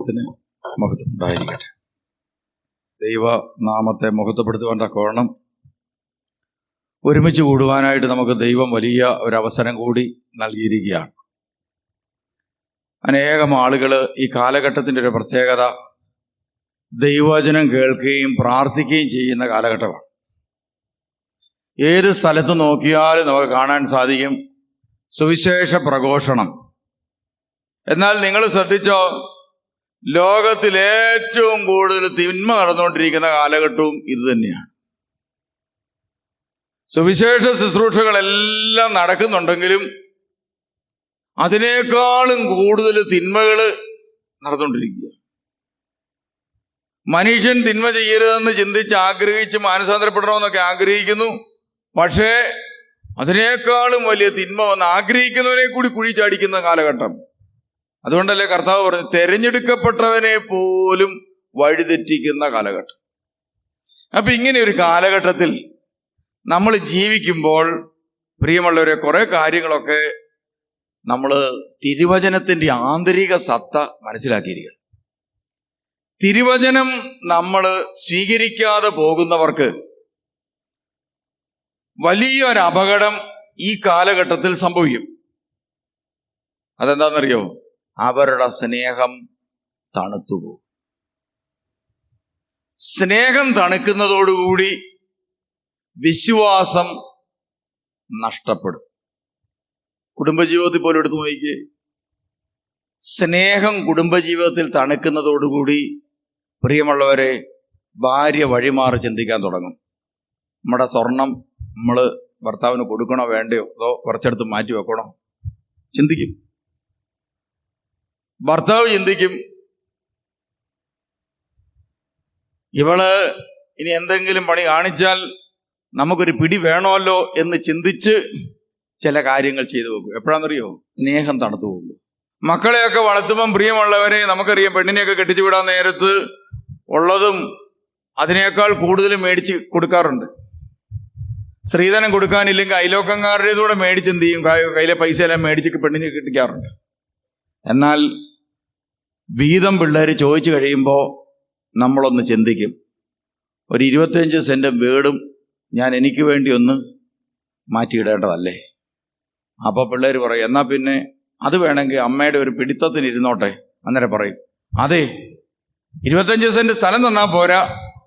ദൈവനാമത്തിന് മഹത്വം ഉണ്ടായിരിക്കട്ടെ ദൈവ നാമത്തെ മഹത്വപ്പെടുത്തുവാൻ തക്കവണ്ണം ഒരുമിച്ച് കൂടുവാനായിട്ട് നമുക്ക് ദൈവം വലിയ ഒരവസരം കൂടി നൽകിയിരിക്കുകയാണ്. അനേകം ആളുകൾ ഈ കാലഘട്ടത്തിന്റെ ഒരു പ്രത്യേകത ദൈവവചനം കേൾക്കുകയും പ്രാർത്ഥിക്കുകയും ചെയ്യുന്ന കാലഘട്ടമാണ്. ഏത് സ്ഥലത്ത് നോക്കിയാലും നമുക്ക് കാണാൻ സാധിക്കും സുവിശേഷ പ്രഘോഷണം. എന്നാൽ നിങ്ങൾ ശ്രദ്ധിച്ചോ? ലോകത്തിൽ ഏറ്റവും കൂടുതൽ തിന്മ നടന്നുകൊണ്ടിരിക്കുന്ന കാലഘട്ടവും ഇത് തന്നെയാണ്. സുവിശേഷ ശുശ്രൂഷകളെല്ലാം നടക്കുന്നുണ്ടെങ്കിലും അതിനേക്കാളും കൂടുതൽ തിന്മകൾ നടന്നുകൊണ്ടിരിക്കുക മനുഷ്യൻ തിന്മ ചെയ്യരുതെന്ന് ചിന്തിച്ച് ആഗ്രഹിച്ച് മാനസാന്തരപ്പെടണമെന്നൊക്കെ ആഗ്രഹിക്കുന്നു. പക്ഷേ അതിനേക്കാളും വലിയ തിന്മ വന്ന് ആഗ്രഹിക്കുന്നവനെ കൂടി കുഴിച്ചടിക്കുന്ന കാലഘട്ടം. അതുകൊണ്ടല്ലേ കർത്താവ് പറഞ്ഞു തെരഞ്ഞെടുക്കപ്പെട്ടവനെ പോലും വഴിതെറ്റിക്കുന്ന കാലഘട്ടം. അപ്പൊ ഇങ്ങനെ ഒരു കാലഘട്ടത്തിൽ നമ്മൾ ജീവിക്കുമ്പോൾ പ്രിയമുള്ളവരെ കുറെ കാര്യങ്ങളൊക്കെ നമ്മൾ തിരുവചനത്തിന്റെ ആന്തരിക സത്ത മനസ്സിലാക്കിയിരിക്കണം. തിരുവചനം നമ്മൾ സ്വീകരിക്കാതെ പോകുന്നവർക്ക് വലിയൊരു അപകടം ഈ കാലഘട്ടത്തിൽ സംഭവിക്കും. അതെന്താണെന്നറിയോ? അവരുടെ സ്നേഹം തണുത്തുപോകും. സ്നേഹം തണുക്കുന്നതോടുകൂടി വിശ്വാസം നഷ്ടപ്പെടും. കുടുംബജീവിതത്തിൽ പോലും എടുത്തു നോക്കിക്കേ. സ്നേഹം കുടുംബജീവിതത്തിൽ തണുക്കുന്നതോടുകൂടി പ്രിയമുള്ളവരെ ഭാര്യ വഴിമാറി ചിന്തിക്കാൻ തുടങ്ങും. നമ്മുടെ സ്വർണം നമ്മൾ ഭർത്താവിന് കൊടുക്കണോ വേണ്ടയോ? അതോ കുറച്ചെടുത്ത് മാറ്റി വെക്കണോ? ചിന്തിക്കും. ഭർത്താവ് ചിന്തിക്കും ഇവൾ ഇനി എന്തെങ്കിലും പണി കാണിച്ചാൽ നമുക്കൊരു പിടി വേണമല്ലോ എന്ന് ചിന്തിച്ച് ചില കാര്യങ്ങൾ ചെയ്തു വെക്കും എപ്പോഴാണെന്നറിയോ? സ്നേഹം തണുത്തു പോകും. മക്കളെയൊക്കെ വളർത്തുമ്പം പ്രിയമുള്ളവരെ നമുക്കറിയാം പെണ്ണിനെയൊക്കെ കെട്ടിച്ചു വിടാൻ നേരത്ത് ഉള്ളതും അതിനേക്കാൾ കൂടുതൽ മേടിച്ച് കൊടുക്കാറുണ്ട്. സ്ത്രീധനം കൊടുക്കാനില്ലെങ്കിൽ അയലോക്കങ്കാരുടേതൂടെ മേടിച്ച് എന്ത് ചെയ്യും? കയ്യിലെ പൈസ എല്ലാം മേടിച്ച് പെണ്ണിനെ കെട്ടിക്കാറുണ്ട്. എന്നാൽ വീതം പിള്ളേർ ചോദിച്ചു കഴിയുമ്പോൾ നമ്മളൊന്ന് ചിന്തിക്കും. ഒരു ഇരുപത്തിയഞ്ച് സെന്റും വീടും ഞാൻ എനിക്ക് വേണ്ടി ഒന്ന് മാറ്റിയിടേണ്ടതല്ലേ? അപ്പോൾ പിള്ളേർ പറയും എന്നാൽ പിന്നെ അത് വേണമെങ്കിൽ അമ്മയുടെ ഒരു പിടിത്തത്തിന് ഇരുന്നോട്ടെ അന്നേരം പറയും. അതെ ഇരുപത്തഞ്ച് സെന്റ് സ്ഥലം തന്നാൽ പോരാ.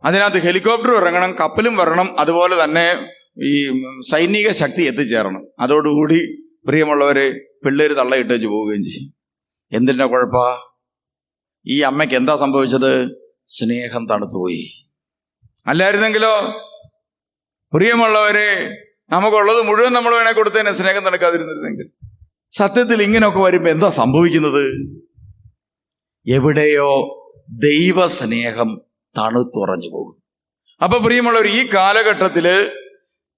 അതിനകത്ത് ഹെലികോപ്റ്റർ ഇറങ്ങണം കപ്പലും വരണം അതുപോലെ തന്നെ ഈ സൈനിക ശക്തി എത്തിച്ചേരണം. അതോടുകൂടി പ്രിയമുള്ളവരെ പിള്ളേർ തള്ളയിട്ടേച്ച് പോവുകയും ചെയ്യും. എന്തിന്റെ കുഴപ്പാ? ഈ അമ്മയ്ക്ക് എന്താ സംഭവിച്ചത്? സ്നേഹം തണുത്തുപോയി അല്ലായിരുന്നെങ്കിലോ? പ്രിയമുള്ളവരെ നമുക്കുള്ളത് മുഴുവൻ നമ്മൾ വേണേ കൊടുത്തതിനെ സ്നേഹം തണുക്കാതിരുന്നിരുന്നെങ്കിൽ. സത്യത്തിൽ ഇങ്ങനെയൊക്കെ വരുമ്പോൾ എന്താ സംഭവിക്കുന്നത്? എവിടെയോ ദൈവസ്നേഹം തണുത്തുറഞ്ഞു പോകും അപ്പൊ പ്രിയമുള്ളവർ ഈ കാലഘട്ടത്തിൽ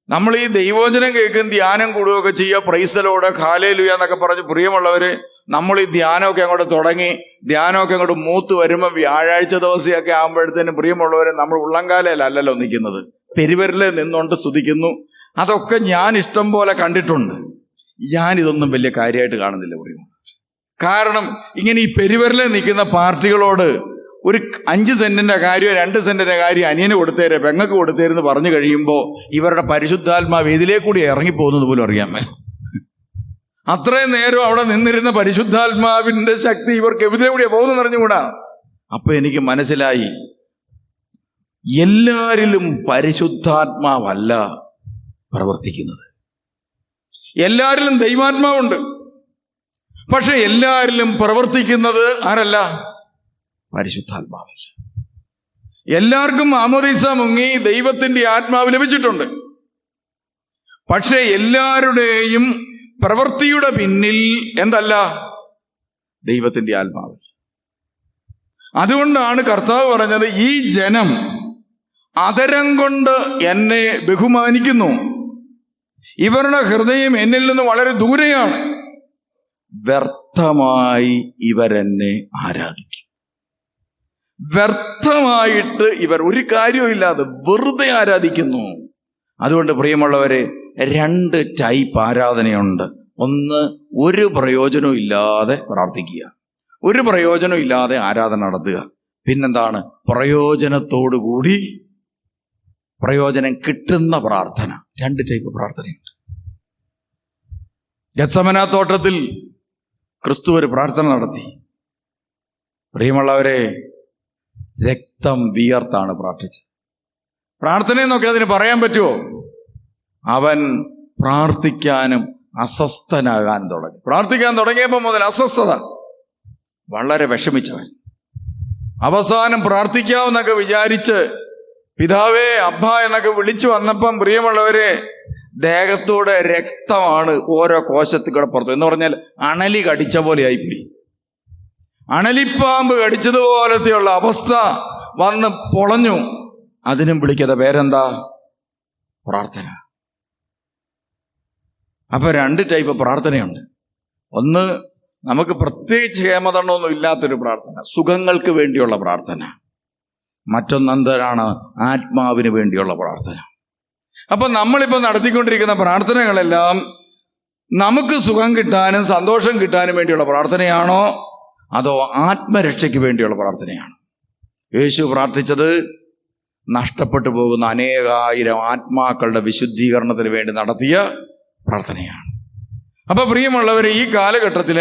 നമ്മൾ ഈ ദൈവോചനം കേൾക്കും ധ്യാനം കൂടുകയൊക്കെ ചെയ്യുക പ്രൈസലോടെ ഖാലേലുയ എന്നൊക്കെ പറഞ്ഞ് പ്രിയമുള്ളവര് നമ്മൾ ഈ ധ്യാനമൊക്കെ അങ്ങോട്ട് തുടങ്ങി ധ്യാനമൊക്കെ അങ്ങോട്ട് മൂത്ത് വരുമ്പോൾ വ്യാഴാഴ്ച ദിവസമൊക്കെ ആകുമ്പോഴത്തേനും പ്രിയമുള്ളവരെ നമ്മൾ ഉള്ളംകാലയിലല്ലല്ലോ നിൽക്കുന്നത്. പെരുവരിലെ നിന്നുകൊണ്ട് സ്തുതിക്കുന്നു. അതൊക്കെ ഞാൻ ഇഷ്ടം പോലെ കണ്ടിട്ടുണ്ട്. ഞാൻ ഇതൊന്നും വലിയ കാര്യമായിട്ട് കാണുന്നില്ല പ്രിയമുള്ള കാരണം ഇങ്ങനെ ഈ പെരുവരിലെ നിൽക്കുന്ന പാർട്ടികളോട് ഒരു അഞ്ച് സെന്റിന്റെ കാര്യം രണ്ട് സെന്റിന്റെ കാര്യം അനിയന് കൊടുത്തേരെ പെങ്ങൾക്ക് കൊടുത്തേരെന്ന് പറഞ്ഞു കഴിയുമ്പോൾ ഇവരുടെ പരിശുദ്ധാത്മാവ് ഇതിലേക്കൂടി ഇറങ്ങിപ്പോകുന്നത് പോലും അറിയാൻ മേൽ അത്രയും നേരം അവിടെ നിന്നിരുന്ന പരിശുദ്ധാത്മാവിന്റെ ശക്തി ഇവർക്ക് എവിടെ കൂടിയാ പോകുന്നു അറിഞ്ഞുകൂടാ? അപ്പൊ എനിക്ക് മനസ്സിലായി എല്ലാരിലും പരിശുദ്ധാത്മാവല്ല പ്രവർത്തിക്കുന്നത്. എല്ലാരിലും ദൈവാത്മാവുണ്ട്. പക്ഷെ എല്ലാരിലും പ്രവർത്തിക്കുന്നത് ആരല്ല? പരിശുദ്ധാത്മാവല്ല എല്ലാവർക്കും ആമോദീസ മുങ്ങി ദൈവത്തിന്റെ ആത്മാവ് ലഭിച്ചിട്ടുണ്ട്. പക്ഷേ എല്ലാവരുടെയും പ്രവൃത്തിയുടെ പിന്നിൽ എന്തല്ല? ദൈവത്തിന്റെ ആത്മാവ്. അതുകൊണ്ടാണ് കർത്താവ് പറഞ്ഞത് ഈ ജനം അതരം കൊണ്ട് എന്നെ ബഹുമാനിക്കുന്നു. ഇവരുടെ ഹൃദയം എന്നിൽ നിന്ന് വളരെ ദൂരെയാണ്. വ്യർത്ഥമായി ഇവരെന്നെ ആരാധിക്കും. വ്യർത്ഥമായിട്ട് ഇവർ ഒരു കാര്യവുമില്ലാതെ വെറുതെ ആരാധിക്കുന്നു. അതുകൊണ്ട് പ്രിയമുള്ളവരെ രണ്ട് ടൈപ്പ് ആരാധനയുണ്ട്. ഒന്ന് ഒരു പ്രയോജനവും ഇല്ലാതെ പ്രാർത്ഥിക്കുക. ഒരു പ്രയോജനവും ഇല്ലാതെ ആരാധന നടത്തുക. പിന്നെന്താണ്? പ്രയോജനത്തോടു കൂടി പ്രയോജനം കിട്ടുന്ന പ്രാർത്ഥന. രണ്ട് ടൈപ്പ് പ്രാർത്ഥനയുണ്ട്. ഗത്സമന തോട്ടത്തിൽ ക്രിസ്തു ഒരു പ്രാർത്ഥന നടത്തി. പ്രിയമുള്ളവരെ രക്തം വിയർത്താണ് പ്രാർത്ഥിച്ചത്. പ്രാർത്ഥനയെന്നൊക്കെ അതിന് പറയാൻ പറ്റുമോ അവൻ പ്രാർത്ഥിക്കാനും അസ്വസ്ഥനാകാൻ തുടങ്ങി. പ്രാർത്ഥിക്കാൻ തുടങ്ങിയപ്പോൾ മുതൽ അസ്വസ്ഥത. വളരെ വിഷമിച്ചവൻ. അവസാനം പ്രാർത്ഥിക്കാമെന്നൊക്കെ വിചാരിച്ച് പിതാവേ അബ്ബ എന്നൊക്കെ വിളിച്ചു വന്നപ്പം പ്രിയമുള്ളവരെ ദേഹത്തൂടെ രക്തമാണ് ഓരോ കോശത്തിൽ കൂടെ പുറത്തു. എന്ന് പറഞ്ഞാൽ അണലി കടിച്ച പോലെ ആയിപ്പോയി. അണലിപ്പാമ്പ് കടിച്ചതുപോലത്തെയുള്ള അവസ്ഥ വന്ന് പൊളഞ്ഞു. അതിനും വിളിക്കാത്ത പേരെന്താ? പ്രാർത്ഥന. അപ്പൊ രണ്ട് ടൈപ്പ് പ്രാർത്ഥനയുണ്ട്. ഒന്ന് നമുക്ക് പ്രത്യേകിച്ച് ഹേമതണ്ണമൊന്നും ഇല്ലാത്തൊരു പ്രാർത്ഥന സുഖങ്ങൾക്ക് വേണ്ടിയുള്ള പ്രാർത്ഥന. മറ്റൊന്നെന്തരാണ് ആത്മാവിന് വേണ്ടിയുള്ള പ്രാർത്ഥന. അപ്പൊ നമ്മളിപ്പോൾ നടത്തിക്കൊണ്ടിരിക്കുന്ന പ്രാർത്ഥനകളെല്ലാം നമുക്ക് സുഖം കിട്ടാനും സന്തോഷം കിട്ടാനും വേണ്ടിയുള്ള പ്രാർത്ഥനയാണോ? അതോ ആത്മരക്ഷയ്ക്ക് വേണ്ടിയുള്ള പ്രാർത്ഥനയാണ്. യേശു പ്രാർത്ഥിച്ചത് നഷ്ടപ്പെട്ടു പോകുന്ന അനേകായിരം ആത്മാക്കളുടെ വിശുദ്ധീകരണത്തിന് വേണ്ടി നടത്തിയ പ്രാർത്ഥനയാണ്. അപ്പൊ പ്രിയമുള്ളവർ ഈ കാലഘട്ടത്തിൽ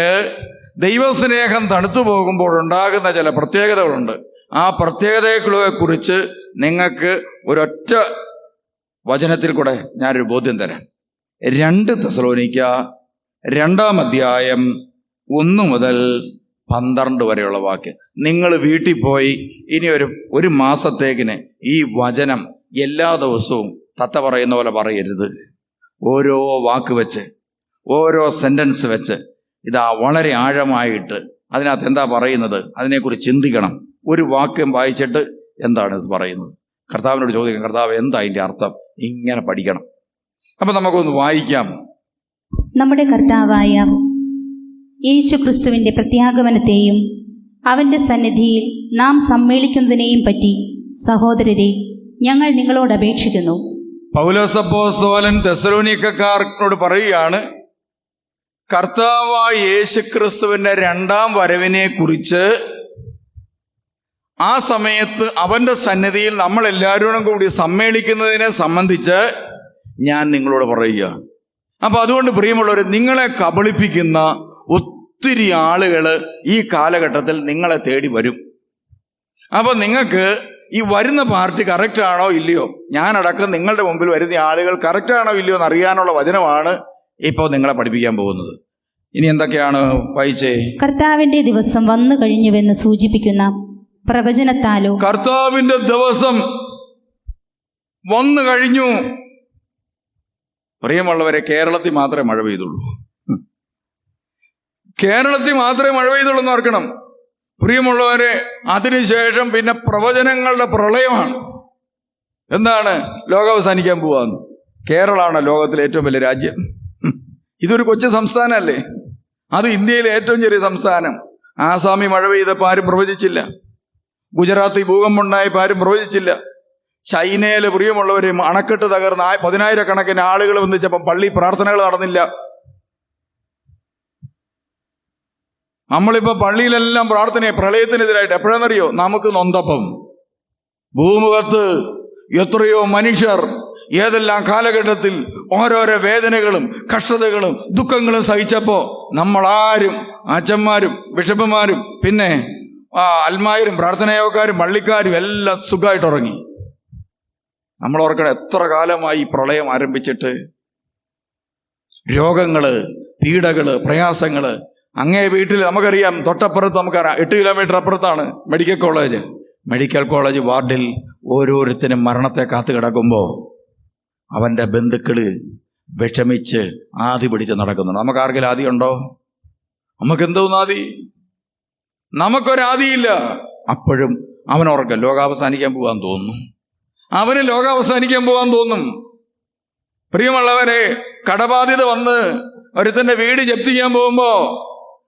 ദൈവസ്നേഹം തണുത്തു പോകുമ്പോൾ ഉണ്ടാകുന്ന ചില പ്രത്യേകതകളുണ്ട്. ആ പ്രത്യേകതകളെ കുറിച്ച് നിങ്ങൾക്ക് ഒരൊറ്റ വചനത്തിൽ കൂടെ ഞാനൊരു ബോധ്യം തരാം. രണ്ട് തെസലോനിക്ക രണ്ടാം അധ്യായം ഒന്ന് മുതൽ പന്ത്രണ്ട് വരെയുള്ള വാക്ക്. നിങ്ങൾ വീട്ടിൽ പോയി ഇനി ഒരു ഒരു മാസത്തേക്കിന് ഈ വചനം എല്ലാ ദിവസവും തത്ത പറയുന്ന പോലെ പറയരുത്. ഓരോ വാക്ക് വെച്ച് ഓരോ സെന്റൻസ് വെച്ച് ഇതാ വളരെ ആഴമായിട്ട് അതിനകത്ത് എന്താ പറയുന്നത്? അതിനെക്കുറിച്ച് ചിന്തിക്കണം. ഒരു വാക്യം വായിച്ചിട്ട് എന്താണ് ഇത് പറയുന്നത്? കർത്താവിനോട് ചോദിക്കണം കർത്താവ് എന്താ അതിന്റെ അർത്ഥം? ഇങ്ങനെ പഠിക്കണം. അപ്പൊ നമുക്കൊന്ന് വായിക്കാം. നമ്മുടെ കർത്താവായ യേശു ക്രിസ്തുവിന്റെ പ്രത്യാഗമനത്തെയും അവന്റെ സന്നിധിയിൽ നാം സമ്മേളിക്കുന്നതിനെയും പറ്റി സഹോദരരെ ഞങ്ങൾ നിങ്ങളോട് അപേക്ഷിക്കുന്നു. പൗലോസപ്പോസ്തോലൻ തെസലോനിക്കക്കാർക്കോട് പറയുകയാണ് കർത്താവായ യേശു ക്രിസ്തുവിന്റെ രണ്ടാം വരവിനെ കുറിച്ച് ആ സമയത്ത് അവന്റെ സന്നിധിയിൽ നമ്മൾ എല്ലാവരോടും കൂടി സമ്മേളിക്കുന്നതിനെ സംബന്ധിച്ച് ഞാൻ നിങ്ങളോട് പറയുക അപ്പോൾ അതുകൊണ്ട് പ്രിയമുള്ളവർ നിങ്ങളെ കബളിപ്പിക്കുന്ന ഒത്തിരി ആളുകൾ ഈ കാലഘട്ടത്തിൽ നിങ്ങളെ തേടി വരും. അപ്പോൾ നിങ്ങൾക്ക് ഈ വരുന്ന പാർട്ടി കറക്റ്റ് ആണോ ഇല്ലയോ? ഞാനടക്കം നിങ്ങളുടെ മുമ്പിൽ വരുന്ന ആളുകൾ കറക്റ്റ് ആണോ ഇല്ലയോ എന്ന് അറിയാനുള്ള വചനമാണ് ഇപ്പോൾ നിങ്ങളെ പഠിപ്പിക്കാൻ പോകുന്നത്. ഇനി എന്തൊക്കെയാണ് വായിച്ചേ? കർത്താവിന്റെ ദിവസം വന്നു കഴിഞ്ഞുവെന്ന് സൂചിപ്പിക്കുന്ന പ്രവചനത്താലോ? കർത്താവിന്റെ ദിവസം വന്നു കഴിഞ്ഞു. പ്രിയമുള്ളവരെ കേരളത്തിൽ മാത്രമേ മഴ പെയ്തുള്ളൂ. കേരളത്തിൽ മാത്രമേ മഴ പെയ്തുള്ളൂ എന്ന് ഓർക്കണം. പ്രിയമുള്ളവരെ അതിനുശേഷം പിന്നെ പ്രവചനങ്ങളുടെ പ്രളയമാണ്. എന്താണ്? ലോകം അവസാനിക്കാൻ പോവാന്ന്. കേരളമാണ് ലോകത്തിലെ ഏറ്റവും വലിയ രാജ്യം. ഇതൊരു കൊച്ചു സംസ്ഥാനമല്ലേ? അത് ഇന്ത്യയിലെ ഏറ്റവും ചെറിയ സംസ്ഥാനം. ആസാമി മഴ പെയ്തപ്പോൾ ആരും പ്രവചിച്ചില്ല. ഗുജറാത്തിൽ ഭൂകമ്പമുണ്ടായപ്പോൾ ആരും പ്രവചിച്ചില്ല. ചൈനയിലെ പ്രിയമുള്ളവരെ അണക്കെട്ട് തകർന്ന് പതിനായിരക്കണക്കിന് ആളുകൾ വന്നിച്ചപ്പം പള്ളി പ്രാർത്ഥനകൾ നടന്നില്ല. നമ്മളിപ്പോ പള്ളിയിലെല്ലാം പ്രാർത്ഥനയെ പ്രളയത്തിനെതിരായിട്ട് എപ്പോഴെന്നറിയോ നമുക്ക് നൊന്തപ്പം. ഭൂമുഖത്ത് എത്രയോ മനുഷ്യർ ഏതെല്ലാം കാലഘട്ടത്തിൽ ഓരോരോ വേദനകളും കഷ്ടതകളും ദുഃഖങ്ങളും സഹിച്ചപ്പോൾ നമ്മളാരും അച്ഛന്മാരും ബിഷപ്പുമാരും പിന്നെ അൽമായരും പ്രാർത്ഥനയോക്കാരും പള്ളിക്കാരും എല്ലാം സുഖമായിട്ട് ഉറങ്ങി. നമ്മൾ ഓർക്കണം എത്ര കാലമായി പ്രളയം ആരംഭിച്ചിട്ട്. രോഗങ്ങൾ പീഡകൾ പ്രയാസങ്ങൾ അങ്ങേ വീട്ടിൽ നമുക്കറിയാം തൊട്ടപ്പുറത്ത് നമുക്കറിയാം എട്ട് കിലോമീറ്റർ അപ്പുറത്താണ് മെഡിക്കൽ കോളേജ് മെഡിക്കൽ കോളേജ് വാർഡിൽ ഓരോരുത്തരും മരണത്തെ കാത്തു കിടക്കുമ്പോൾ അവന്റെ ബന്ധുക്കൾ വിഷമിച്ച് ആദി പിടിച്ച് നടക്കുന്നുണ്ട്. നമുക്ക് ആർക്കെങ്കിലും ആദി ഉണ്ടോ? നമുക്ക് എന്തോന്ന് ആദി? നമുക്കൊരാദിയില്ല അപ്പോഴും അവൻ ഓർക്കം ലോകാവസാനിക്കാൻ പോകാൻ തോന്നുന്നു അവന് ലോകാവസാനിക്കാൻ പോകാൻ തോന്നും. പ്രിയമുള്ളവരെ കടബാധ്യത വന്ന് ഒരുത്തന്റെ വീട് ജപ്തി ചെയ്യാൻ പോകുമ്പോ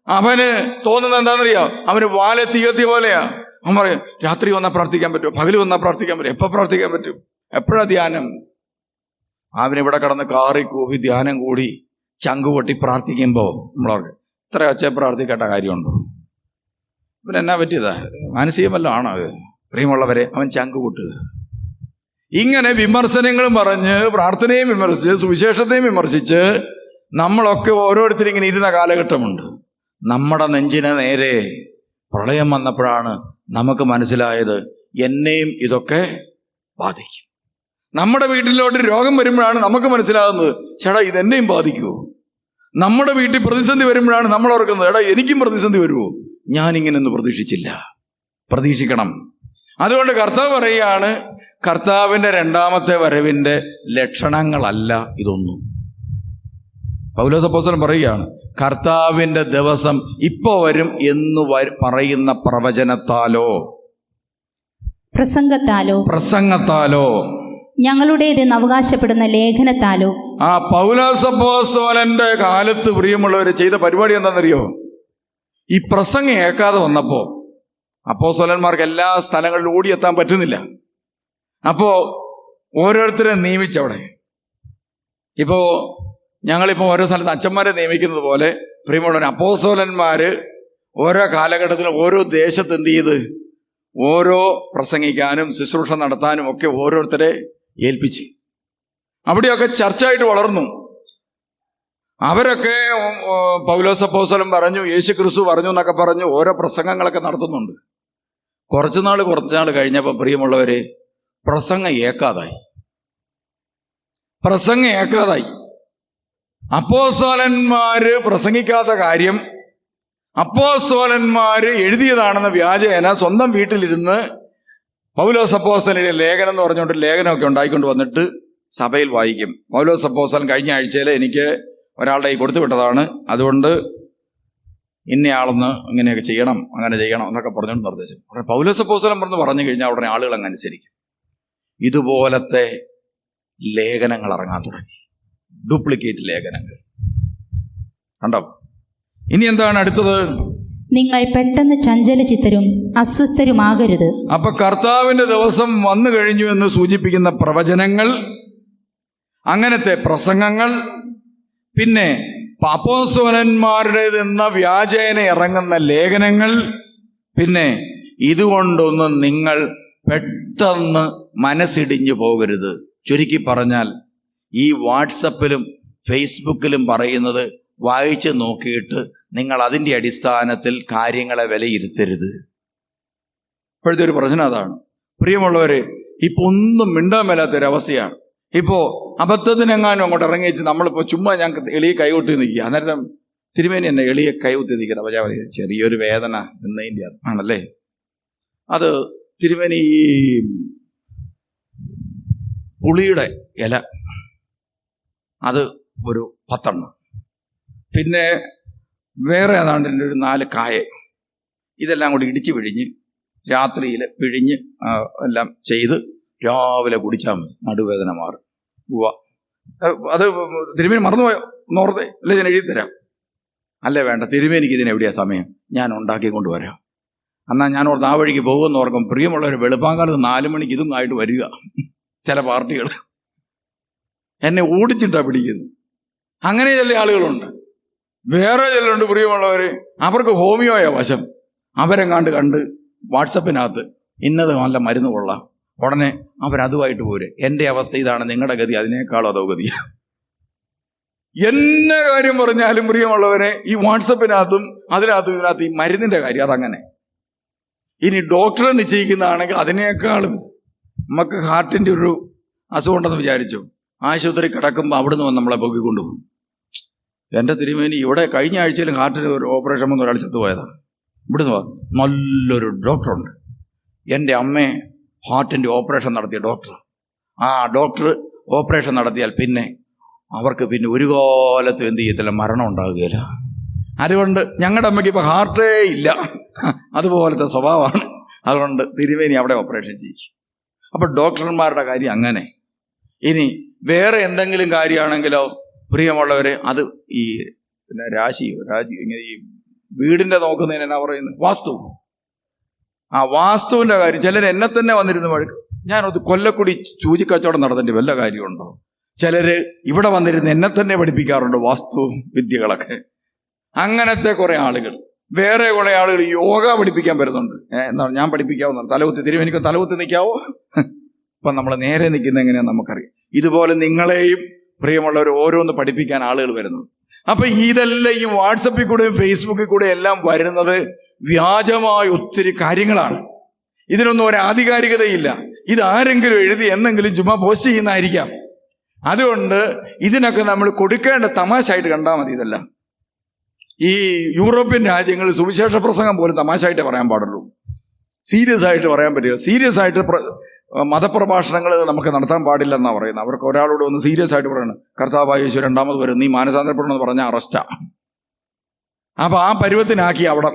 അവന് തോന്നുന്നത് എന്താണെന്നറിയോ? അവന് വാല തീയത്തി പോലെയാ. അവൻ പറയും രാത്രി വന്നാൽ പ്രാർത്ഥിക്കാൻ പറ്റും പകൽ വന്നാൽ പ്രാർത്ഥിക്കാൻ പറ്റും എപ്പോൾ പ്രാർത്ഥിക്കാൻ പറ്റും? എപ്പോഴാ ധ്യാനം? അവനിവിടെ കടന്ന് കാറി കൂവി ധ്യാനം കൂടി ചങ്ക് പൊട്ടി പ്രാർത്ഥിക്കുമ്പോൾ നമ്മളവർക്ക് ഇത്ര ഒച്ച പ്രാർത്ഥിക്കേണ്ട കാര്യമുണ്ടോ? പിന്നെ എന്നാ പറ്റിയതാ? മാനസികമല്ലോ ആണോ അത്? പ്രിയമുള്ളവരെ അവൻ ചങ്ക് ഇങ്ങനെ വിമർശനങ്ങളും പറഞ്ഞ് പ്രാർത്ഥനയും വിമർശിച്ച് സുവിശേഷത്തെയും വിമർശിച്ച് നമ്മളൊക്കെ ഓരോരുത്തരും ഇങ്ങനെ ഇരുന്ന കാലഘട്ടമുണ്ട്. നമ്മുടെ നെഞ്ചിന് നേരെ പ്രളയം വന്നപ്പോഴാണ് നമുക്ക് മനസ്സിലായത് എന്നെയും ഇതൊക്കെ ബാധിക്കും. നമ്മുടെ വീട്ടിലോട്ട് രോഗം വരുമ്പോഴാണ് നമുക്ക് മനസ്സിലാകുന്നത് ചേട്ടാ ഇതെന്നെയും ബാധിക്കുമോ നമ്മുടെ വീട്ടിൽ പ്രതിസന്ധി വരുമ്പോഴാണ് നമ്മൾ ഓർക്കുന്നത് എടാ എനിക്കും പ്രതിസന്ധി വരുമോ ഞാൻ ഇങ്ങനെയൊന്നും പ്രതീക്ഷിച്ചില്ല. പ്രതീക്ഷിക്കണം. അതുകൊണ്ട് കർത്താവ് പറയുകയാണ് കർത്താവിന്റെ രണ്ടാമത്തെ വരവിന്റെ ലക്ഷണങ്ങളല്ല ഇതൊന്നും. പൗലോസപ്പോസനം പറയുകയാണ് കർത്താവിന്റെ ദിവസം ഇപ്പോൾ വരും എന്ന് പറയുന്ന പ്രവചനത്താലോ? പ്രസംഗത്താലോ? പ്രസംഗത്താലോ? ഞങ്ങളുടേതെന്ന് അവകാശപ്പെടുന്ന ലേഖനത്താലോ? ആ പൗലാസോലന്റെ കാലത്ത് പ്രിയമുള്ളവർ ചെയ്ത പരിപാടി എന്താണെന്നറിയോ? ഈ പ്രസംഗം ഏക്കാതെ വന്നപ്പോ അപ്പോസ്വലന്മാർക്ക് എല്ലാ സ്ഥലങ്ങളിലും ഓടിയെത്താൻ പറ്റുന്നില്ല. അപ്പോ ഓരോരുത്തരെ നിയമിച്ചവിടെ. ഇപ്പോ ഞങ്ങളിപ്പോ ഓരോ സ്ഥലത്ത് അച്ഛന്മാരെ നിയമിക്കുന്നത് പോലെ പ്രിയമുള്ളവർ അപ്പോസോലന്മാർ ഓരോ കാലഘട്ടത്തിലും ഓരോ ദേശത്ത് എന്ത് ചെയ്ത്? ഓരോ പ്രസംഗിക്കാനും ശുശ്രൂഷ നടത്താനും ഒക്കെ ഓരോരുത്തരെ ഏൽപ്പിച്ച്. അവിടെയൊക്കെ ചർച്ചയായിട്ട് വളർന്നു. അവരൊക്കെ പൗലോസ് പറഞ്ഞു യേശു ക്രിസ്തു പറഞ്ഞു എന്നൊക്കെ പറഞ്ഞു ഓരോ പ്രസംഗങ്ങളൊക്കെ നടത്തുന്നുണ്ട്. കുറച്ചുനാൾ കുറച്ചുനാൾ കഴിഞ്ഞപ്പോൾ പ്രിയമുള്ളവരെ പ്രസംഗം ഏക്കാതായി. പ്രസംഗം ഏക്കാതായി. അപ്പോസ്തലന്മാര് പ്രസംഗിക്കാത്ത കാര്യം അപ്പോസ്തലന്മാര് എഴുതിയതാണെന്ന വ്യാജേന സ്വന്തം വീട്ടിലിരുന്ന് പൗലോസ് അപ്പോസ്തലന്റെ ലേഖനം എന്ന് പറഞ്ഞുകൊണ്ട് ലേഖനമൊക്കെ ഉണ്ടായിക്കൊണ്ട് വന്നിട്ട് സഭയിൽ വായിക്കും. പൗലോസ് അപ്പോസ്തലൻ കഴിഞ്ഞ ആഴ്ചയിൽ എനിക്ക് ഒരാളുടെ കൈ കൊടുത്തു വിട്ടതാണ് അതുകൊണ്ട് ഇന്നയാളെന്ന് ഇങ്ങനെയൊക്കെ ചെയ്യണം അങ്ങനെ ചെയ്യണം എന്നൊക്കെ പറഞ്ഞുകൊണ്ട് നിർദ്ദേശം ഉടനെ പൗലോസ് അപ്പോസ്തലൻ പറഞ്ഞ് പറഞ്ഞു കഴിഞ്ഞാൽ ഉടനെ ആളുകൾ അങ്ങ് അനുസരിക്കും. ഇതുപോലത്തെ ലേഖനങ്ങൾ ഇറങ്ങാൻ തുടങ്ങി. ഡ്യൂപ്ലിക്കേറ്റ് ലേഖനങ്ങൾ. കണ്ടോ? ഇനി എന്താണ് അടുത്തത്? നിങ്ങൾ പെട്ടെന്ന് ചഞ്ചലചിത്തരും അസ്വസ്ഥരുമാകരുത്. അപ്പൊ കർത്താവിന്റെ ദിവസം വന്നു കഴിഞ്ഞു എന്ന് സൂചിപ്പിക്കുന്ന പ്രവചനങ്ങൾ അങ്ങനത്തെ പ്രസംഗങ്ങൾ പിന്നെ പാപ്പോസോനന്മാരുടേതെന്ന വ്യാജേന ഇറങ്ങുന്ന ലേഖനങ്ങൾ പിന്നെ ഇതുകൊണ്ടൊന്നും നിങ്ങൾ പെട്ടെന്ന് മനസ്സിടിഞ്ഞു പോകരുത്. ചുരുക്കി പറഞ്ഞാൽ ഈ വാട്സപ്പിലും ഫേസ്ബുക്കിലും പറയുന്നത് വായിച്ചു നോക്കിയിട്ട് നിങ്ങൾ അതിന്റെ അടിസ്ഥാനത്തിൽ കാര്യങ്ങളെ വിലയിരുത്തരുത്. ഇപ്പോഴത്തെ ഒരു പ്രശ്നം അതാണ്. പ്രിയമുള്ളവരെ ഇപ്പൊ ഒന്നും മിണ്ടാൻ മേലാത്തൊരവസ്ഥയാണ്. ഇപ്പോ അബദ്ധത്തിനെങ്ങാനും അങ്ങോട്ട് ഇറങ്ങി വെച്ച് നമ്മളിപ്പോ ചുമ്മാ ഞാൻ എളിയെ കൈകൊട്ടി നിൽക്കുക. അന്നേരം തിരുമേനി എന്നെ എളിയെ കൈകൊത്തി നിൽക്കുന്ന പറയും, ചെറിയൊരു വേദന നിന്നതിന്റെ അത് ആണല്ലേ? അത് തിരുമേനി ഈ പുളിയുടെ ഇല അത് ഒരു പത്തെണ്ണം. പിന്നെ വേറെ ഏതാണ്ട് എന്റെ ഒരു നാല് കായ. ഇതെല്ലാം കൂടി ഇടിച്ച് പിഴിഞ്ഞ് രാത്രിയിൽ പിഴിഞ്ഞ് എല്ലാം ചെയ്ത് രാവിലെ കുടിച്ചാൽ മതി. നടുവേദന മാറും. ഉവ്വ. അത് തിരുമേനി മറന്നുപോയോ? നോർത്തെ അല്ലേ ഞാൻ എഴുതി തരാം. അല്ലേ വേണ്ട തിരുമേനിക്ക് ഇതിന് എവിടെയാ സമയം? ഞാൻ ഉണ്ടാക്കി കൊണ്ടുവരാം എന്നാൽ ഞാൻ ഓർത്ത് ആ വഴിക്ക് പോകുമെന്ന് ഓർക്കും പ്രിയമുള്ളവർ വെളുപ്പാങ്കാലത്ത് നാല് മണിക്ക് ഇതും ആയിട്ട് വരിക. ചില പാർട്ടികൾ എന്നെ ഓടിച്ചിട്ടാ പിടിക്കുന്നത്. അങ്ങനെ ചില ആളുകളുണ്ട്. വേറെ ചിലരുണ്ട് പ്രിയമുള്ളവര് അവർക്ക് ഹോമിയോയ വശം. അവരെങ്ങാണ്ട് കണ്ട് വാട്സപ്പിനകത്ത് ഇന്നത് നല്ല മരുന്ന് കൊള്ളാം. ഉടനെ അവരതുമായിട്ട് പോരെ. എന്റെ അവസ്ഥ ഇതാണ്. നിങ്ങളുടെ ഗതി അതിനേക്കാളും അതോ ഗതി എന്നെ കാര്യം പറഞ്ഞാലും പ്രിയമുള്ളവരെ ഈ വാട്സപ്പിനകത്തും അതിനകത്തും ഇതിനകത്ത് ഈ മരുന്നിന്റെ കാര്യം അതങ്ങനെ. ഇനി ഡോക്ടറെ നിശ്ചയിക്കുന്നതാണെങ്കിൽ അതിനേക്കാളും നമുക്ക് ഹാർട്ടിന്റെ ഒരു അസുഖം ഉണ്ടെന്ന് വിചാരിച്ചു? ആശുപത്രി കിടക്കുമ്പോൾ അവിടുന്ന് വന്ന് നമ്മളെ പൊക്കിക്കൊണ്ടുപോകും എന്റെ തിരുമേനി ഇവിടെ കഴിഞ്ഞ ആഴ്ചയിലും ഹാർട്ടിന് ഒരു ഓപ്പറേഷൻ വന്ന് ഒരാൾ ചത്തുപോയതാണ്. ഇവിടുന്ന് നല്ലൊരു ഡോക്ടറുണ്ട് എന്റെ അമ്മയെ ഹാർട്ടിന്റെ ഓപ്പറേഷൻ നടത്തിയ ഡോക്ടർ ആ ഡോക്ടർ ഓപ്പറേഷൻ നടത്തിയാൽ പിന്നെ അവർക്ക് പിന്നെ ഒരു കാലത്തും എന്ത് ചെയ്യത്തില്ല മരണം ഉണ്ടാകുകയില്ല. അതുകൊണ്ട് ഞങ്ങളുടെ അമ്മയ്ക്ക് ഇപ്പോൾ ഹാർട്ടേ ഇല്ല. അതുപോലത്തെ സ്വഭാവമാണ്. അതുകൊണ്ട് തിരുമേനി അവിടെ ഓപ്പറേഷൻ ചെയ്യിച്ചു. അപ്പോൾ ഡോക്ടർമാരുടെ കാര്യം അങ്ങനെ. ഇനി വേറെ എന്തെങ്കിലും കാര്യമാണെങ്കിലോ പ്രിയമുള്ളവരെ അത് ഈ പിന്നെ രാശി രാജി ഇങ്ങനെ ഈ വീടിന്റെ നോക്കുന്നതിന് എന്നാ പറയുന്നത്? വാസ്തു. ആ വാസ്തുവിന്റെ കാര്യം ചിലർ എന്നെ തന്നെ വന്നിരുന്ന് വഴക്ക് ഞാനത് കൊല്ലക്കുടി ചൂചിക്കച്ചവടം നടത്തേണ്ടി വല്ല കാര്യമുണ്ടോ? ചിലര് ഇവിടെ വന്നിരുന്ന് എന്നെ തന്നെ പഠിപ്പിക്കാറുണ്ട് വാസ്തു വിദ്യകളൊക്കെ. അങ്ങനത്തെ കുറെ ആളുകൾ. വേറെ കുറെ ആളുകൾ യോഗ പഠിപ്പിക്കാൻ വരുന്നുണ്ട്. ഏഹ് എന്താ ഞാൻ പഠിപ്പിക്കാവുന്ന തലകുത്തി തിരുവ് തലകുത്തി നിൽക്കാവോ? അപ്പൊ നമ്മൾ നേരെ നിൽക്കുന്ന എങ്ങനെയാണ് നമുക്കറിയാം. ഇതുപോലെ നിങ്ങളെയും പ്രിയമുള്ളവർ ഓരോന്ന് പഠിപ്പിക്കാൻ ആളുകൾ വരുന്നു. അപ്പൊ ഇതെല്ലാം ഈ വാട്സപ്പിൽ കൂടെയും ഫേസ്ബുക്കിൽ കൂടെ എല്ലാം വരുന്നത് വ്യാജമായ ഒത്തിരി കാര്യങ്ങളാണ്. ഇതിനൊന്നും ഒരു ആധികാരികതയില്ല. ഇതാരെങ്കിലും എഴുതി എന്നെങ്കിലും ചുമ്മാ പോസ്റ്റ് ചെയ്യുന്നതായിരിക്കാം. അതുകൊണ്ട് ഇതിനൊക്കെ നമ്മൾ കൊടുക്കേണ്ട തമാശയായിട്ട് കണ്ടാൽ മതി ഇതെല്ലാം. ഈ യൂറോപ്യൻ രാജ്യങ്ങളിൽ സുവിശേഷ പ്രസംഗം പോലും തമാശയായിട്ടേ പറയാൻ പാടുള്ളൂ. സീരിയസ് ആയിട്ട് പറയാൻ പറ്റില്ല. സീരിയസ് ആയിട്ട് പ്ര- മതപ്രഭാഷണങ്ങൾ നമുക്ക് നടത്താൻ പാടില്ലെന്നാണ് പറയുന്നത്. അവർക്ക് ഒരാളോട് ഒന്ന് സീരിയസ് ആയിട്ട് പറയണം. കർത്താവായ യേശു രണ്ടാമത് വരും. നീ മാനസാന്തരപ്പെടണമെന്ന് പറഞ്ഞ അറസ്റ്റാ അപ്പൊ ആ പരുവത്തിനാക്കി അവിടെ.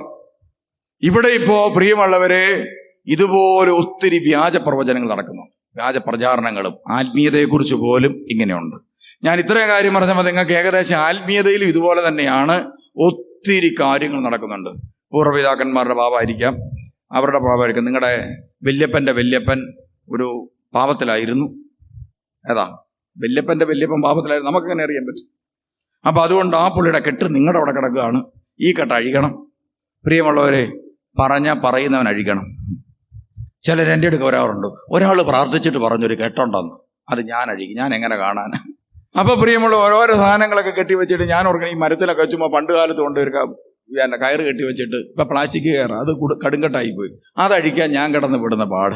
ഇവിടെ ഇപ്പോ പ്രിയമുള്ളവരെ ഇതുപോലെ ഒത്തിരി വ്യാജ പ്രവചനങ്ങൾ നടക്കുന്നു. വ്യാജ പ്രചാരണങ്ങളും ആത്മീയതയെക്കുറിച്ച് പോലും ഇങ്ങനെയുണ്ട്. ഞാൻ ഇത്രയും കാര്യം പറഞ്ഞപ്പോൾ നിങ്ങൾക്ക് ഏകദേശം ആത്മീയതയിലും ഇതുപോലെ തന്നെയാണ് ഒത്തിരി കാര്യങ്ങൾ നടക്കുന്നുണ്ട്. പൂർവപിതാക്കന്മാരുടെ പാപമായിരിക്കാം. അവരുടെ പാപമായിരിക്കും നിങ്ങളുടെ വല്യപ്പന്റെ വല്യപ്പൻ ഒരു പാപത്തിലായിരുന്നു ഏതാ? വല്യപ്പന്റെ വല്യപ്പൻ പാപത്തിലായിരുന്നു നമുക്കങ്ങനെ അറിയാൻ പറ്റും? അപ്പോൾ അതുകൊണ്ട് ആ പുള്ളിയുടെ കെട്ട് നിങ്ങളുടെ അവിടെ കിടക്കുകയാണ്. ഈ കെട്ട് അഴിക്കണം പ്രിയമുള്ളവരെ പറഞ്ഞ പറയുന്നവൻ അഴിക്കണം ചിലർ എന്റെ അടുക്ക് വരാറുണ്ട്. ഒരാൾ പ്രാർത്ഥിച്ചിട്ട് പറഞ്ഞൊരു കെട്ടുണ്ടെന്ന്. അത് ഞാൻ അഴിക്കും. ഞാൻ എങ്ങനെ കാണാൻ? അപ്പോൾ പ്രിയമുള്ള ഓരോരോ സാധനങ്ങളൊക്കെ കെട്ടി വെച്ചിട്ട് ഞാൻ ഓർക്കണം ഈ മരത്തിലൊക്കെ ചുമ്മാ പണ്ട് കാലത്ത് പിന്നെ കയറ് കെട്ടി വെച്ചിട്ട് ഇപ്പൊ പ്ലാസ്റ്റിക് കയറാം. അത് കുട- കടുങ്കട്ടായി പോയി അതഴിക്കാൻ ഞാൻ കിടന്ന് വിടുന്ന പാട്.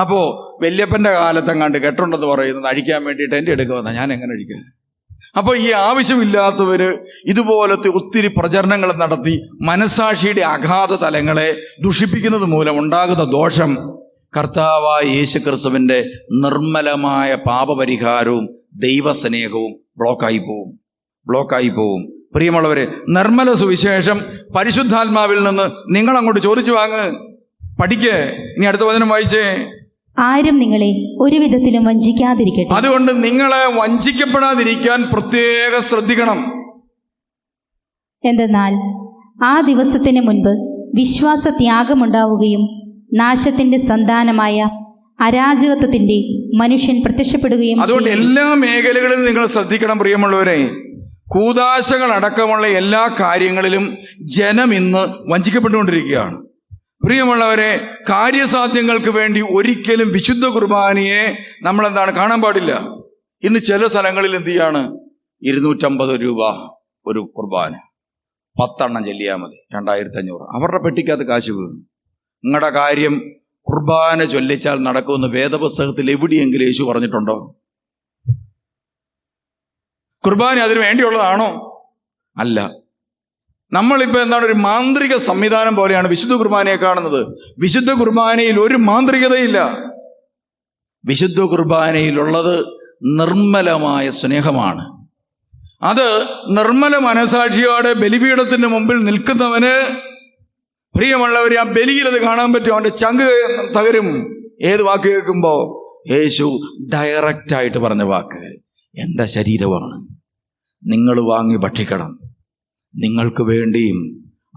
അപ്പോ വല്യപ്പന്റെ കാലത്തെങ്ങാണ്ട് കെട്ടുണ്ടെന്ന് പറയുന്നത് അഴിക്കാൻ വേണ്ടിയിട്ട് എന്റെ എടുക്കുക വന്നാൽ ഞാൻ എങ്ങനെ അഴിക്കാൻ അപ്പോൾ ഈ ആവശ്യമില്ലാത്തവര് ഇതുപോലത്തെ ഒത്തിരി പ്രചരണങ്ങൾ നടത്തി മനസാക്ഷിയുടെ അഗാധ തലങ്ങളെ ദുഷിപ്പിക്കുന്നത് മൂലം ഉണ്ടാകുന്ന ദോഷം കർത്താവായ യേശു ക്രിസ്തുവിന്റെ നിർമ്മലമായ പാപപരിഹാരവും ദൈവസ്നേഹവും ബ്ലോക്കായി പോവും. ബ്ലോക്കായി പോവും. പ്രിയമുള്ളവരെ നിർമ്മല സുവിശേഷം പരിശുദ്ധാത്മാവിൽ നിന്ന് നിങ്ങൾ അങ്ങോട്ട് ചോദിച്ചു വാങ്ങ്. പഠിക്കേ. ഇനി അടുത്ത വചനം വായിച്ചേ. ആരും നിങ്ങളെ ഒരു വിധത്തിലും വഞ്ചിക്കാതിരിക്കട്ടെ. അതുകൊണ്ട് നിങ്ങളെ വഞ്ചിക്കപ്പെടാതിരിക്കാൻ പ്രത്യേക ശ്രദ്ധിക്കണം. എന്തെന്നാൽ ആ ദിവസത്തിന് മുൻപ് വിശ്വാസ ത്യാഗമുണ്ടാവുകയും നാശത്തിന്റെ സന്താനമായ അരാജകത്വത്തിന്റെ മനുഷ്യൻ പ്രത്യക്ഷപ്പെടുകയും അതുകൊണ്ട് എല്ലാ മേഖലകളിലും നിങ്ങൾ ശ്രദ്ധിക്കണം പ്രിയമുള്ളവരെ. കൂതാശകൾ അടക്കമുള്ള എല്ലാ കാര്യങ്ങളിലും ജനം ഇന്ന് വഞ്ചിക്കപ്പെട്ടുകൊണ്ടിരിക്കുകയാണ്. പ്രിയമുള്ളവരെ കാര്യസാധ്യങ്ങൾക്ക് വേണ്ടി ഒരിക്കലും വിശുദ്ധ കുർബാനയെ നമ്മൾ എന്താണ് കാണാൻ പാടില്ല. ഇന്ന് ചില സ്ഥലങ്ങളിൽ എന്ത് ചെയ്യാണ്? ഇരുന്നൂറ്റമ്പത് രൂപ ഒരു കുർബാന. പത്തെണ്ണം ചെല്ലിയാൽ മതി രണ്ടായിരത്തി അഞ്ഞൂറ് അവരുടെ പെട്ടിക്കകത്ത് കാശ് വീണു. നിങ്ങളുടെ കാര്യം കുർബാന ചൊല്ലിച്ചാൽ നടക്കുമെന്ന് വേദപുസ്തകത്തിൽ എവിടെയെങ്കിലും യേശു പറഞ്ഞിട്ടുണ്ടോ? കുർബാന അതിനു വേണ്ടിയുള്ളതാണോ? അല്ല. നമ്മളിപ്പോൾ എന്താണ് ഒരു മാന്ത്രിക സംവിധാനം പോലെയാണ് വിശുദ്ധ കുർബാനയെ കാണുന്നത്. വിശുദ്ധ കുർബാനയിൽ ഒരു മാന്ത്രികതയില്ല. വിശുദ്ധ കുർബാനയിലുള്ളത് നിർമ്മലമായ സ്നേഹമാണ്. അത് നിർമ്മല മനസാക്ഷിയോടെ ബലിപീഠത്തിന്റെ മുമ്പിൽ നിൽക്കുന്നവന് പ്രിയമുള്ളവർ ആ ബലിയിൽ അത് കാണാൻ പറ്റും. അവന്റെ ചങ്ക് തകരും. ഏത് വാക്ക് കേൾക്കുമ്പോ? യേശു ഡയറക്റ്റ് ആയിട്ട് പറഞ്ഞ വാക്ക്. എന്റെ ശരീരമാണ്. നിങ്ങൾ വാങ്ങി ഭക്ഷിക്കണം. നിങ്ങൾക്ക് വേണ്ടിയും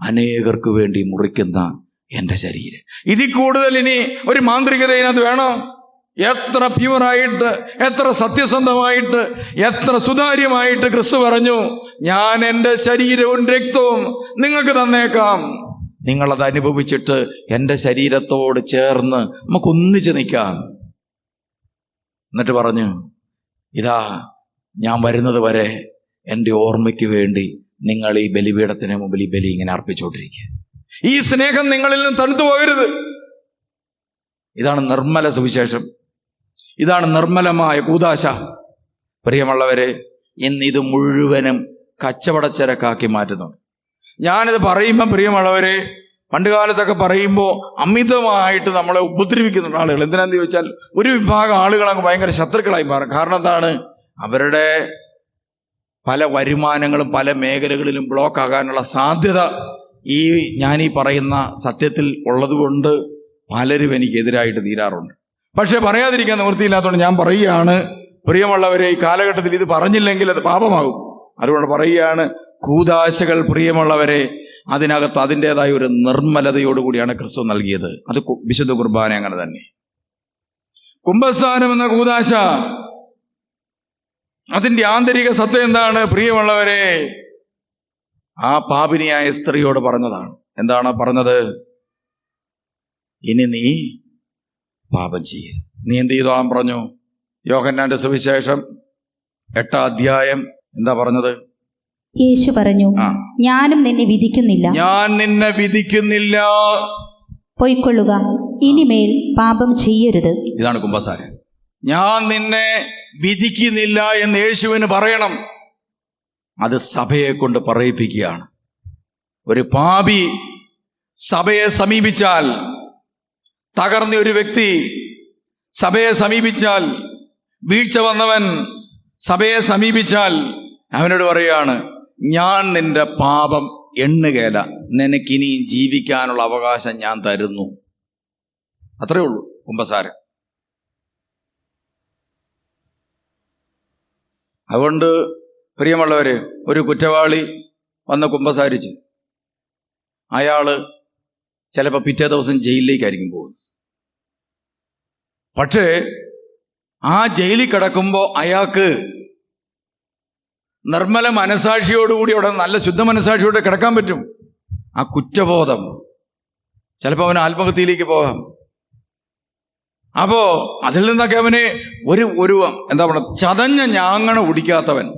അനേകർക്ക് വേണ്ടി മുറിക്കുന്ന എന്റെ ശരീരം. ഇതിൽ കൂടുതൽ ഇനി ഒരു മാന്ത്രികത ഇതിനകത്ത് വേണം. എത്ര പ്യുവറായിട്ട് എത്ര സത്യസന്ധമായിട്ട് എത്ര സുതാര്യമായിട്ട് ക്രിസ്തു പറഞ്ഞു ഞാൻ എന്റെ ശരീരവും രക്തവും നിങ്ങൾക്ക് തന്നേക്കാം. നിങ്ങളത് അനുഭവിച്ചിട്ട് എന്റെ ശരീരത്തോട് ചേർന്ന് നമുക്ക് ഒന്നിച്ച് നിൽക്കാം. എന്നിട്ട് പറഞ്ഞു ഇതാ ഞാൻ വരുന്നത് വരെ എന്റെ ഓർമ്മയ്ക്ക് വേണ്ടി നിങ്ങൾ ഈ ബലിപീഠത്തിന് മുമ്പിൽ ഈ ബലി ഇങ്ങനെ അർപ്പിച്ചുകൊണ്ടിരിക്കുക. ഈ സ്നേഹം നിങ്ങളിൽ നിന്ന് തണുത്തു പോകരുത്. ഇതാണ് നിർമ്മല സുവിശേഷം. ഇതാണ് നിർമ്മലമായ കൂതാശ. പ്രിയമുള്ളവരെ ഇന്ന് ഇത് മുഴുവനും കച്ചവടച്ചരക്കാക്കി മാറ്റുന്നു ഞാനിത് പറയുമ്പോൾ പ്രിയമുള്ളവരെ പണ്ട് കാലത്തൊക്കെ പറയുമ്പോൾ അമിതമായിട്ട് നമ്മളെ ഉപദ്രവിക്കുന്നുണ്ട് ആളുകൾ. എന്തിനാന്ന് ചോദിച്ചാൽ ഒരു വിഭാഗം ആളുകൾ അങ്ങ് ഭയങ്കര ശത്രുക്കളായി മാറും. കാരണം എന്താണ്? അവരുടെ പല വരുമാനങ്ങളും പല മേഖലകളിലും ബ്ലോക്ക് ആകാനുള്ള സാധ്യത ഈ ഞാൻ ഈ പറയുന്ന സത്യത്തിൽ ഉള്ളതുകൊണ്ട് പലരും എനിക്കെതിരായിട്ട് തീരാറുണ്ട്. പക്ഷേ പറയാതിരിക്കാൻ നിവൃത്തിയില്ലാത്തതുകൊണ്ട് ഞാൻ പറയുകയാണ് പ്രിയമുള്ളവരെ ഈ കാലഘട്ടത്തിൽ ഇത് പറഞ്ഞില്ലെങ്കിൽ അത് പാപമാകും. അതുകൊണ്ട് പറയുകയാണ് കൂതാശകൾ പ്രിയമുള്ളവരെ അതിനകത്ത് അതിന്റെതായ ഒരു നിർമ്മലതയോടുകൂടിയാണ് ക്രിസ്തു നൽകിയത്. അത് വിശുദ്ധ കുർബാന അങ്ങനെ തന്നെ. കുംഭസ്ഥാനം എന്ന കൂതാശ അതിന്റെ ആന്തരിക സത്യം എന്താണ്? പ്രിയമുള്ളവരെ ആ പാപിനിയായ സ്ത്രീയോട് പറഞ്ഞതാണ്. എന്താണ് പറഞ്ഞത്? ഇനി നീ പാപം ചെയ്യരുത്. നീ എന്ത് ചെയ്തോളാൻ പറഞ്ഞു യോഹന്നാന്റെ സുവിശേഷം എട്ടാം അധ്യായം എന്താ പറഞ്ഞത്? യേശു പറഞ്ഞു ഞാനും നിന്നെ വിധിക്കുന്നില്ല. ഞാൻ നിന്നെ വിധിക്കുന്നില്ല. പൊയ്ക്കൊള്ളുക. ഇനിമേൽ പാപം ചെയ്യരുത്. ഇതാണ് കുംഭസാരൻ ഞാൻ നിന്നെ വിധിക്കുന്നില്ല എന്ന് യേശുവിന് പറയണം. അത് സഭയെ കൊണ്ട് പറയിപ്പിക്കുകയാണ്. ഒരു പാപി സഭയെ സമീപിച്ചാൽ തകർന്ന ഒരു വ്യക്തി സഭയെ സമീപിച്ചാൽ വീഴ്ച വന്നവൻ സഭയെ സമീപിച്ചാൽ അവനോട് പറയാണ് ഞാൻ നിന്റെ പാപം എണ്ണുകേല. നിനക്കിനിയും ജീവിക്കാനുള്ള അവകാശം ഞാൻ തരുന്നു. അത്രേ ഉള്ളൂ കുംഭസാരം അതുകൊണ്ട് പ്രിയമുള്ളവര് ഒരു കുറ്റവാളി വന്ന് കുമ്പസാരിച്ച് അയാൾ ചിലപ്പോൾ പിറ്റേ ദിവസം ജയിലിലേക്കായിരിക്കും പോകുന്നത്. പക്ഷേ ആ ജയിലിൽ കിടക്കുമ്പോൾ അയാൾക്ക് നിർമ്മല മനസാക്ഷിയോടുകൂടി അവിടെ നല്ല ശുദ്ധ മനസാക്ഷിയോടെ കിടക്കാൻ പറ്റും. ആ കുറ്റബോധം. ചിലപ്പോൾ അവൻ ആത്മഹത്യയിലേക്ക് പോകാം. അപ്പോ അതിൽ നിന്നൊക്കെ അവന് ഒരു ഒരു എന്താ പറയുക ചതഞ്ഞ ഞാങ്ങണ ഉടിക്കാത്തവൻ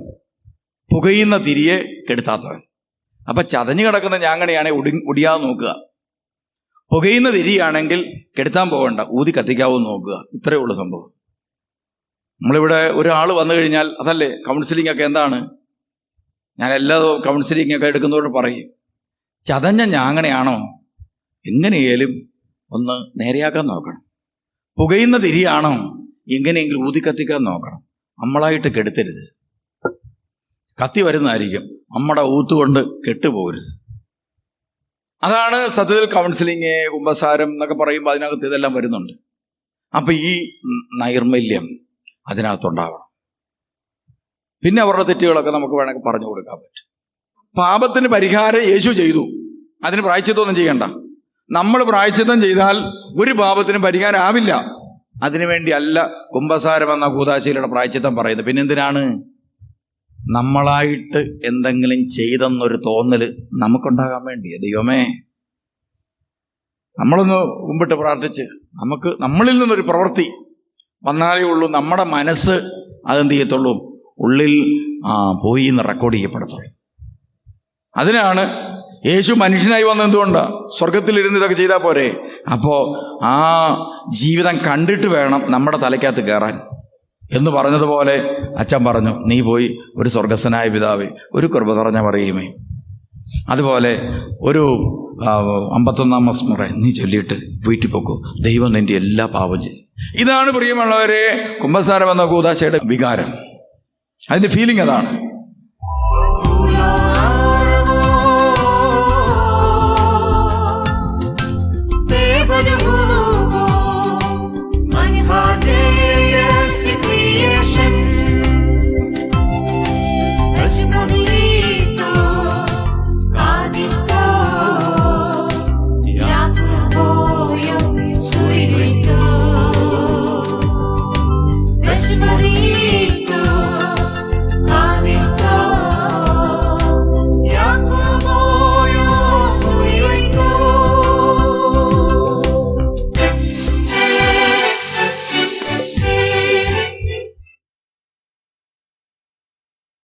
പുകയുന്ന തിരിയെ കെടുത്താത്തവൻ. അപ്പൊ ചതഞ്ഞു കിടക്കുന്ന ഞാങ്ങണയാണെ ഉടി ഉടിയാതെ നോക്കുക. പുകയുന്ന തിരിയാണെങ്കിൽ കെടുത്താൻ പോകണ്ട ഊതി കത്തിക്കാവോ നോക്കുക. ഇത്രയേ ഉള്ളൂ സംഭവം. നമ്മളിവിടെ ഒരാൾ വന്നു കഴിഞ്ഞാൽ അതല്ലേ കൗൺസിലിംഗ് ഒക്കെ എന്താണ്? ഞാൻ എല്ലാ കൗൺസിലിംഗ് ഒക്കെ എടുക്കുന്നതോട് പറയും ചതഞ്ഞ ഞാങ്ങണയാണോ? എങ്ങനെയാലും ഒന്ന് നേരെയാക്കാൻ നോക്കണം. പുകയുന്ന തിരിയാണോ എങ്ങനെയെങ്കിലും ഊതി കത്തിക്കാൻ നോക്കണം. നമ്മളായിട്ട് കെടുത്തരുത്. കത്തി വരുന്നതായിരിക്കും. നമ്മുടെ ഊത്തുകൊണ്ട് കെട്ടുപോകരുത്. അതാണ് സത്യത്തിൽ കൗൺസിലിങ് കുംഭസാരം എന്നൊക്കെ പറയുമ്പോൾ അതിനകത്ത് ഇതെല്ലാം വരുന്നുണ്ട്. അപ്പൊ ഈ നൈർമല്യം അതിനകത്തുണ്ടാവണം. പിന്നെ അവരുടെ തെറ്റുകളൊക്കെ നമുക്ക് വേണമെങ്കിൽ പറഞ്ഞു കൊടുക്കാൻ പറ്റും. പാപത്തിന് പരിഹാരം യേശു ചെയ്തു. അതിന് പ്രായച്ചിത്തൊന്നും ചെയ്യണ്ട. നമ്മൾ പ്രായച്ചിത്തം ചെയ്താൽ ഒരു പാപത്തിനും പരിഹാരമാവില്ല. അതിനുവേണ്ടി അല്ല കുംഭസാരം എന്ന കൂതാശയിലുള്ള പ്രായച്ചിത്തം പറയുന്നത്. പിന്നെ എന്തിനാണ് നമ്മളായിട്ട് എന്തെങ്കിലും ചെയ്തെന്നൊരു തോന്നൽ നമുക്കുണ്ടാകാൻ വേണ്ടി. ദൈവമേ നമ്മളൊന്ന് മുമ്പിട്ട് പ്രാർത്ഥിച്ച്. നമുക്ക് നമ്മളിൽ നിന്നൊരു പ്രവൃത്തി വന്നാലേ ഉള്ളൂ. നമ്മുടെ മനസ്സ് അതെന്ത് ചെയ്യത്തുള്ളൂ? ഉള്ളിൽ ആ പോയി എന്ന് റെക്കോർഡ് ചെയ്യപ്പെടത്തുള്ളൂ. അതിനാണ് യേശു മനുഷ്യനായി വന്നതുകൊണ്ടാണ് സ്വർഗത്തിലിരുന്ന് ഇതൊക്കെ ചെയ്താൽ പോരെ? അപ്പോൾ ആ ജീവിതം കണ്ടിട്ട് വേണം നമ്മുടെ തലയ്ക്കകത്ത് കയറാൻ എന്ന് പറഞ്ഞതുപോലെ അച്ഛൻ പറഞ്ഞു നീ പോയി ഒരു സ്വർഗസ്ഥനായ പിതാവേ ഒരു കൃപ നിറഞ്ഞ പറയുമേ അതുപോലെ ഒരു അമ്പത്തൊന്നാം മസ്മുറ നീ ചൊല്ലിയിട്ട് വീട്ടിൽ പോക്കൂ. ദൈവം നിന്റെ എല്ലാ പാപം ചെയ്യും. ഇതാണ് പ്രിയമുള്ളവരെ കുംഭസാരം എന്ന കൂതാശയുടെ വികാരം. അതിന്റെ ഫീലിംഗ് അതാണ്.